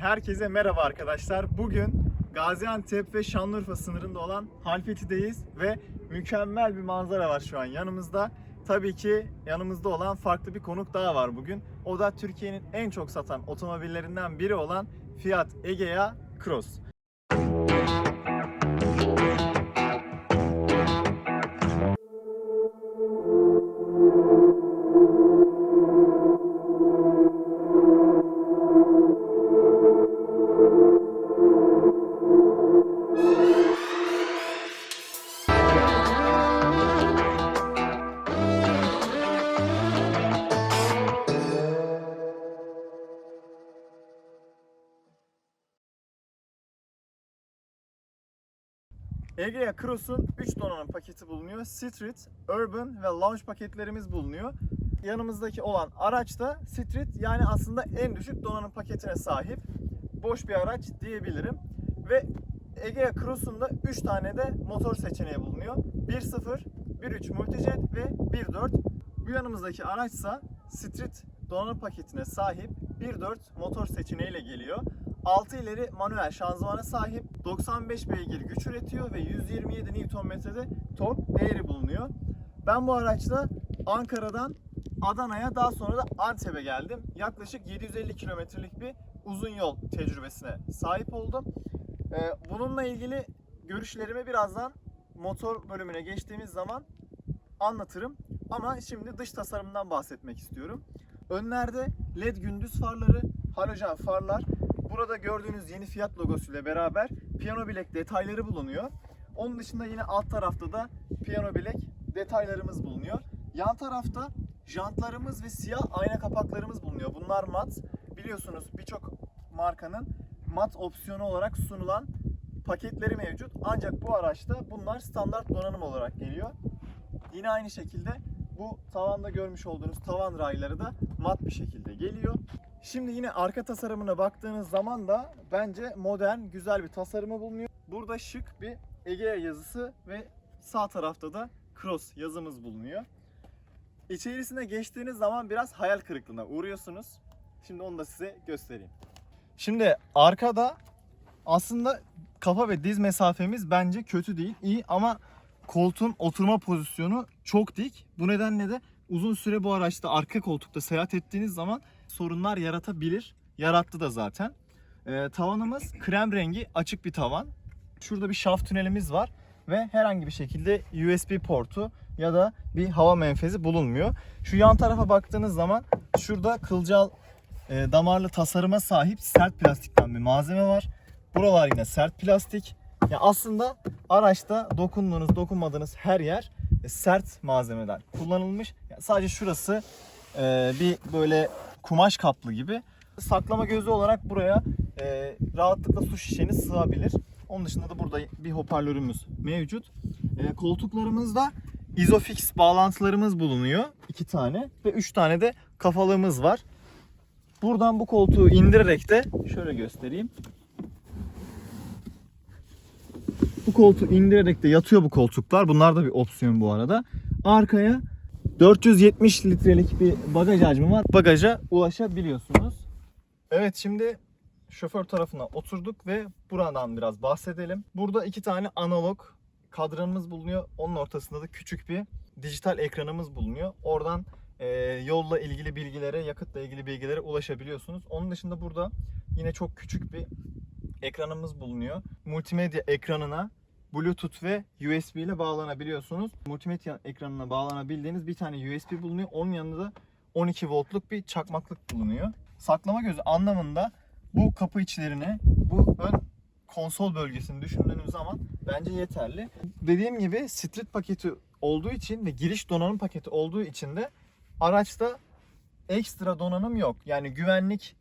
Herkese merhaba arkadaşlar. Bugün Gaziantep ve Şanlıurfa sınırında olan Halfeti'deyiz ve mükemmel bir manzara var şu an yanımızda. Tabii ki yanımızda olan farklı bir konuk daha var bugün. O da Türkiye'nin en çok satan otomobillerinden biri olan Fiat Egea Cross. Egea Cross'un 3 donanım paketi bulunuyor. Street, Urban ve Lounge paketlerimiz bulunuyor. Yanımızdaki olan araç da Street yani aslında en düşük donanım paketine sahip. Boş bir araç diyebilirim. Ve Egea Cross'un da 3 tane de motor seçeneği bulunuyor. 1.0, 1.3 Multijet ve 1.4. Bu yanımızdaki araçsa Street donanım paketine sahip 1.4 motor seçeneğiyle geliyor. 6 ileri manuel şanzımana sahip 95 beygir güç üretiyor ve 127 Nm'de tork değeri bulunuyor. Ben bu araçla Ankara'dan Adana'ya daha sonra da Antep'e geldim. Yaklaşık 750 kilometrelik bir uzun yol tecrübesine sahip oldum. Ee, Bununla ilgili görüşlerimi birazdan motor bölümüne geçtiğimiz zaman anlatırım. Ama şimdi dış tasarımdan bahsetmek istiyorum. Önlerde led gündüz farları, halojen farlar, burada gördüğünüz yeni Fiat logosuyla beraber piyano bilek detayları bulunuyor. Onun dışında yine alt tarafta da piyano bilek detaylarımız bulunuyor. Yan tarafta jantlarımız ve siyah ayna kapaklarımız bulunuyor. Bunlar mat. Biliyorsunuz birçok markanın mat opsiyonu olarak sunulan paketleri mevcut. Ancak bu araçta bunlar standart donanım olarak geliyor. Yine aynı şekilde bu tavanda görmüş olduğunuz tavan rayları da mat bir şekilde geliyor. Şimdi yine arka tasarımına baktığınız zaman da bence modern, güzel bir tasarımı bulunuyor. Burada şık bir Egea yazısı ve sağ tarafta da Cross yazımız bulunuyor. İçerisine geçtiğiniz zaman biraz hayal kırıklığına uğruyorsunuz. Şimdi onu da size göstereyim. Şimdi arkada aslında kafa ve diz mesafemiz bence kötü değil, iyi ama koltuğun oturma pozisyonu çok dik. Bu nedenle de uzun süre bu araçta arka koltukta seyahat ettiğiniz zaman sorunlar yaratabilir. Yarattı da zaten. Ee, tavanımız krem rengi açık bir tavan. Şurada bir şaft tünelimiz var ve herhangi bir şekilde USB portu ya da bir hava menfezi bulunmuyor. Şu yan tarafa baktığınız zaman şurada kılcal e, damarlı tasarıma sahip sert plastikten bir malzeme var. Buralar yine sert plastik. Ya aslında araçta dokunduğunuz, dokunmadığınız her yer e, sert malzemeden kullanılmış. Ya sadece şurası e, bir böyle kumaş kaplı gibi. Saklama gözü olarak buraya e, rahatlıkla su şişeniz sığabilir. Onun dışında da burada bir hoparlörümüz mevcut. E, koltuklarımızda Isofix bağlantılarımız bulunuyor. iki tane ve üç tane de kafalığımız var. Buradan bu koltuğu indirerek de şöyle göstereyim. Bu koltuğu indirerek de yatıyor bu koltuklar. Bunlar da bir opsiyon bu arada. Arkaya 470 litrelik bir bagaj hacmi var. Bagaja ulaşabiliyorsunuz. Evet şimdi şoför tarafına oturduk ve buradan biraz bahsedelim. Burada iki tane analog kadranımız bulunuyor. Onun ortasında da küçük bir dijital ekranımız bulunuyor. Oradan e, yolla ilgili bilgilere, yakıtla ilgili bilgilere ulaşabiliyorsunuz. Onun dışında burada yine çok küçük bir ekranımız bulunuyor. Multimedya ekranına Bluetooth ve USB ile bağlanabiliyorsunuz. Multimedya ekranına bağlanabildiğiniz bir tane USB bulunuyor. Onun yanında da 12 voltluk bir çakmaklık bulunuyor. Saklama gözü anlamında bu kapı içlerine, bu ön konsol bölgesini düşündüğünüz zaman bence yeterli. Dediğim gibi street paketi olduğu için ve giriş donanım paketi olduğu için de araçta ekstra donanım yok. Yani güvenlik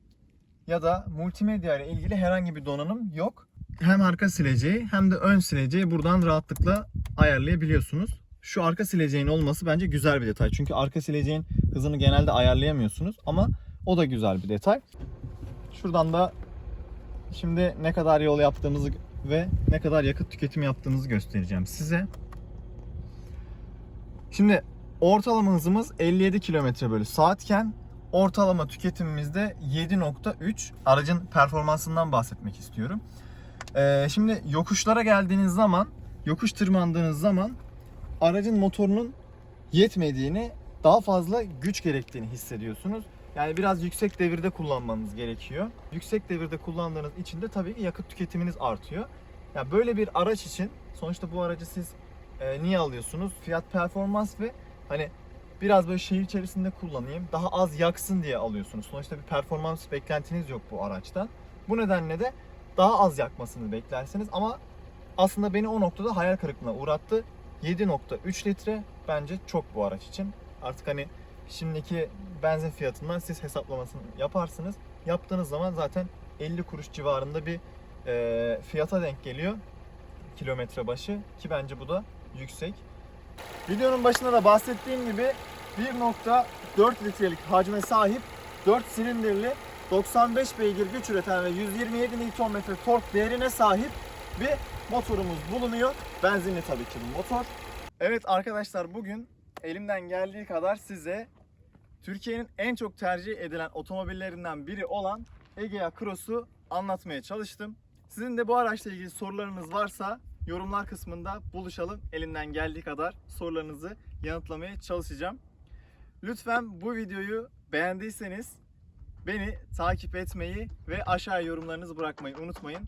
ya da multimedya ile ilgili herhangi bir donanım yok. Hem arka sileceği hem de ön sileceği buradan rahatlıkla ayarlayabiliyorsunuz. Şu arka sileceğin olması bence güzel bir detay. Çünkü arka sileceğin hızını genelde ayarlayamıyorsunuz ama o da güzel bir detay. Şuradan da şimdi ne kadar yol yaptığımızı ve ne kadar yakıt tüketimi yaptığımızı göstereceğim size. Şimdi ortalama hızımız 57 km bölü saatken ortalama tüketimimizde 7.3. Aracın performansından bahsetmek istiyorum. Ee, şimdi yokuşlara geldiğiniz zaman, yokuş tırmandığınız zaman aracın motorunun yetmediğini, daha fazla güç gerektiğini hissediyorsunuz. Yani biraz yüksek devirde kullanmanız gerekiyor. Yüksek devirde kullandığınız için de tabii ki yakıt tüketiminiz artıyor. Ya böyle bir araç için sonuçta bu aracı siz e, niye alıyorsunuz? Fiyat performans ve hani biraz böyle şehir içerisinde kullanayım, daha az yaksın diye alıyorsunuz. Sonuçta bir performans beklentiniz yok bu araçtan. Bu nedenle de daha az yakmasını beklersiniz ama aslında beni o noktada hayal kırıklığına uğrattı. 7.3 litre bence çok bu araç için. Artık hani şimdiki benzin fiyatından siz hesaplamasını yaparsınız. Yaptığınız zaman zaten 50 kuruş civarında bir e, fiyata denk geliyor kilometre başı ki bence bu da yüksek. Videonun başında da bahsettiğim gibi 1.4 litrelik hacme sahip 4 silindirli 95 beygir güç üreten ve 127 Nm tork değerine sahip bir motorumuz bulunuyor. Benzinli tabii ki bu motor. Evet arkadaşlar bugün elimden geldiği kadar size Türkiye'nin en çok tercih edilen otomobillerinden biri olan Egea Cross'u anlatmaya çalıştım. Sizin de bu araçla ilgili sorularınız varsa yorumlar kısmında buluşalım. Elimden geldiği kadar sorularınızı yanıtlamaya çalışacağım. Lütfen bu videoyu beğendiyseniz beni takip etmeyi ve aşağıya yorumlarınızı bırakmayı unutmayın.